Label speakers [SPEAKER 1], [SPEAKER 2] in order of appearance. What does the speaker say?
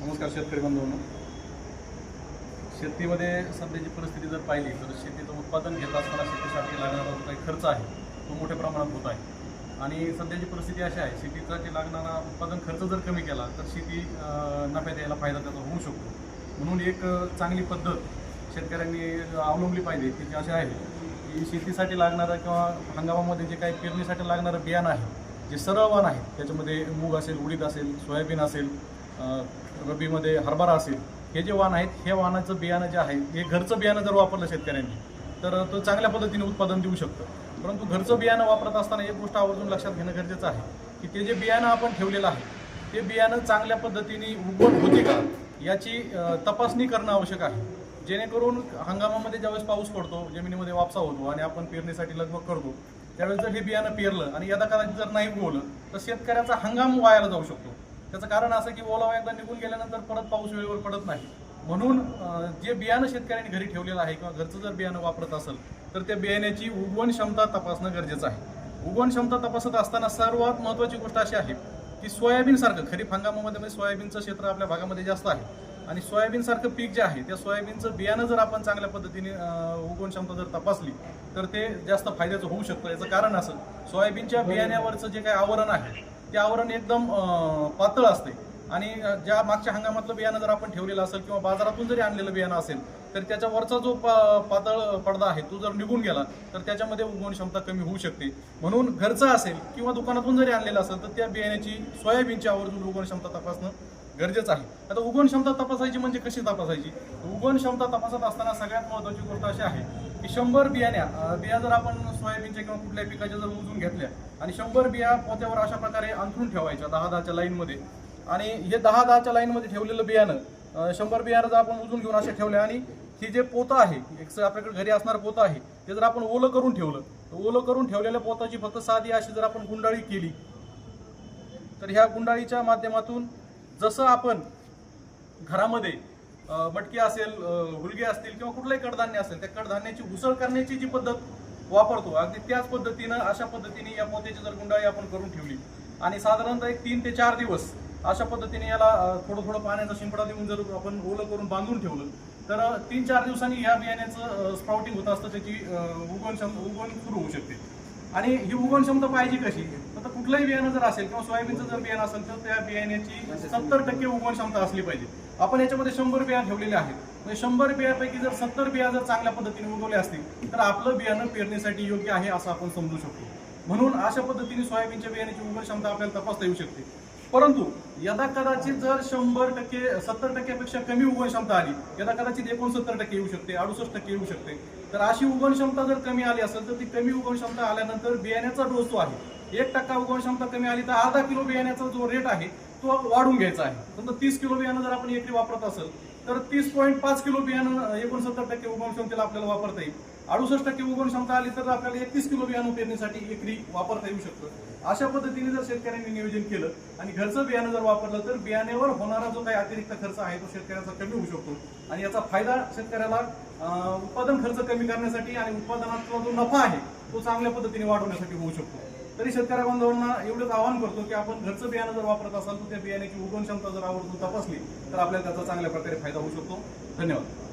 [SPEAKER 1] नमस्कार शेतकरी बांधवांनो शेतीमध्ये सध्याची परिस्थिती जर पाहिली तर शेतीचं उत्पादन घेत असताना शेतीसाठी लागणारा जो काही खर्च आहे तो मोठ्या प्रमाणात होत आहे. आणि सध्याची परिस्थिती अशी आहे शेतीसाठी लागणारा उत्पादन खर्च जर कमी केला तर शेती नफ्यात यायला फायदा त्याचा होऊ शकतो. म्हणून एक चांगली पद्धत शेतकऱ्यांनी अवलंबली पाहिजे ती जी अशी आहे की शेतीसाठी लागणारं किंवा हंगामामध्ये जे काही पेरणीसाठी लागणारं बियाणं आहे जे सरळ वाण आहे त्याच्यामध्ये मूग असेल उडीद असेल सोयाबीन असेल रबीमध्ये रब्बीमध्ये हरभरा असेल हे जे वाण आहेत हे वाहनाचं बियाणं जे आहे हे घरचं बियाणं जर वापरलं शेतकऱ्यांनी तर तो चांगल्या पद्धतीने उत्पादन देऊ शकतं. परंतु घरचं बियाणं वापरत असताना एक गोष्ट आवर्जून लक्षात घेणं गरजेचं आहे की ते जे बियाणं आपण ठेवलेलं आहे ते बियाणं चांगल्या पद्धतीने उगवण होते का याची तपासणी करणं आवश्यक आहे. जेणेकरून हंगामामध्ये ज्यावेळेस पाऊस पडतो जमिनीमध्ये वापसा होतो आणि आपण पेरणीसाठी लगभग करतो त्यावेळेस जर हे बियाणं पेरलं आणि यदा कदाचित जर नाही उगवलं तर शेतकऱ्याचा हंगाम वायाला जाऊ शकतो. त्याचं कारण असं की ओलावा एकदा निघून गेल्यानंतर परत पाऊस वेळेवर पडत नाही. म्हणून जे बियाणं शेतकऱ्यांनी घरी ठेवलेलं आहे किंवा घरचं जर बियाणं वापरत असेल तर त्या बियाण्याची उगवण क्षमता तपासणं गरजेचं आहे. उगवण क्षमता तपासत असताना सर्वात महत्त्वाची गोष्ट अशी आहे की सोयाबीन सारखं खरीप हंगामामध्ये म्हणजे सोयाबीनचं क्षेत्र आपल्या भागामध्ये जास्त आहे. आणि सोयाबीन सारखं पीक जे आहे त्या सोयाबीनचं बियाणं जर आपण चांगल्या पद्धतीने उगवण क्षमता जर तपासली तर ते जास्त फायद्याचं होऊ शकतं. याचं कारण असं सोयाबीनच्या बियाण्यावरचं जे काही आवरण आहे ते आवरण एकदम पातळ असते. आणि ज्या मागच्या हंगामातलं बियाणं जर आपण ठेवलेलं असेल किंवा बाजारातून जरी आणलेलं बियाणं असेल तर त्याच्या वरचा जो पातळ पडदा आहे तो जर निघून गेला तर त्याच्यामध्ये उगवण क्षमता कमी होऊ शकते. म्हणून घरचं असेल किंवा दुकानातून जरी आणलेलं असेल तर त्या बियाण्याची सोयाबीनची आवर्जून उगवण क्षमता तपासणं गरजेचं आहे. आता उगवण क्षमता तपासायची म्हणजे कशी तपासायची? उगवण क्षमता तपासत असताना सगळ्यात महत्त्वाची गोष्ट अशी आहे की शंभर बियाण्या बिया जर आपण सोयाबीनच्या किंवा कुठल्याही पिकाच्या जर मोजून घेतल्या आणि शंभर बिया पोत्यावर अशा प्रकारे अंथरून ठेवायच्या दहा दहाच्या लाईनमध्ये आणि हे दहा दहाच्या लाईनमध्ये ठेवलेलं बियाणं शंभर बियाणं जर आपण उजून घेऊन असे ठेवले आणि हे जे पोतं आहे एक आपल्याकडे घरी असणारं पोतं आहे ते जर आपण ओलं करून ठेवलं तर ओलं करून ठेवलेल्या पोताची फक्त साधी अशी जर आपण गुंडाळी केली तर ह्या गुंडाळीच्या माध्यमातून जसं आपण घरामध्ये मटकी असेल अ, हुलगे असतील किंवा कुठलंही कडधान्य असेल त्या कडधान्याची उसळ करण्याची जी पद्धत वापरतो अगदी त्याच पद्धतीनं अशा पद्धतीने या पोत्याची जर गुंडाळी आपण करून ठेवली आणि साधारणतः एक तीन ते चार दिवस अशा पद्धतीने याला थोडं थोडं पाण्याचा शिंपडा देऊन जर आपण ओलं करून बांधून ठेवलं तर तीन चार दिवसांनी या बियाण्याचं स्प्राउटिंग होत असतं त्याची उगवण क्षम उगवण सुरू होऊ शकते. आणि ही उगवण क्षमता पाहिजे कशी? तर कुठलंही बियाणं जर असेल किंवा सोयाबीनचं जर बियाणं असेल तर त्या बियाण्याची सत्तर टक्के उगवण क्षमता असली पाहिजे. आपण याच्यामध्ये शंभर बिया ठेवलेले आहेत. म्हणजे शंभर बियापैकी जर सत्तर बिया जर चांगल्या पद्धतीने उगवले असतील तर आपलं बियाणं पेरणीसाठी योग्य आहे असं आपण समजू शकतो. म्हणून अशा पद्धतीने सोयाबीनच्या बियाण्याची उगवण क्षमता आपल्याला तपासता येऊ शकते. परंतु यदा कदाचित जर शंभर टक्के सत्तर टक्क्यापेक्षा कमी उगवण क्षमता आली यदा कदाचित एकोणसत्तर टक्के येऊ शकते अडुसष्ट टक्के येऊ शकते तर अशी उगवण क्षमता जर कमी आली असेल तर ती कमी उगवण क्षमता आल्यानंतर बियाण्याचा डोस जो आहे एक टक्का उगवण क्षमता कमी आली तर अर्धा किलो बियाण्याचा जो रेट आहे तो वाढून घ्यायचा आहे. समजा तीस किलो बियाणं जर आपण एकरी वापरत असेल तर तीस पॉईंट पाच किलो बियाणं एकोणसत्तर टक्के उगवण क्षमतेला आपल्याला वापरता येईल. अडुसष्ट टक्के उगवण क्षमता आली तर आपल्याला एकतीस किलो बियाणं पेरणीसाठी एकरी वापरता येऊ शकतं. अशा पद्धतीने जर शेतकऱ्यांनी नियोजन केलं आणि घरचं बियाणं जर वापरलं तर बियाण्यावर होणारा जो काही अतिरिक्त खर्च आहे तो शेतकऱ्याचा कमी होऊ शकतो. आणि याचा फायदा शेतकऱ्याला उत्पादन खर्च कमी करण्यासाठी आणि उत्पादनातला जो नफा आहे तो चांगल्या पद्धतीने वाढवण्यासाठी होऊ शकतो. तरी शेतकऱ्या बांधवांना एवढंच आवाहन करतो की आपण घरचं बियाणं जर वापरत असाल तर त्या बियाण्याची उगवण क्षमता जर आवर्जून तपासली तर आपल्याला त्याचा चांगल्या प्रकारे फायदा होऊ शकतो. धन्यवाद.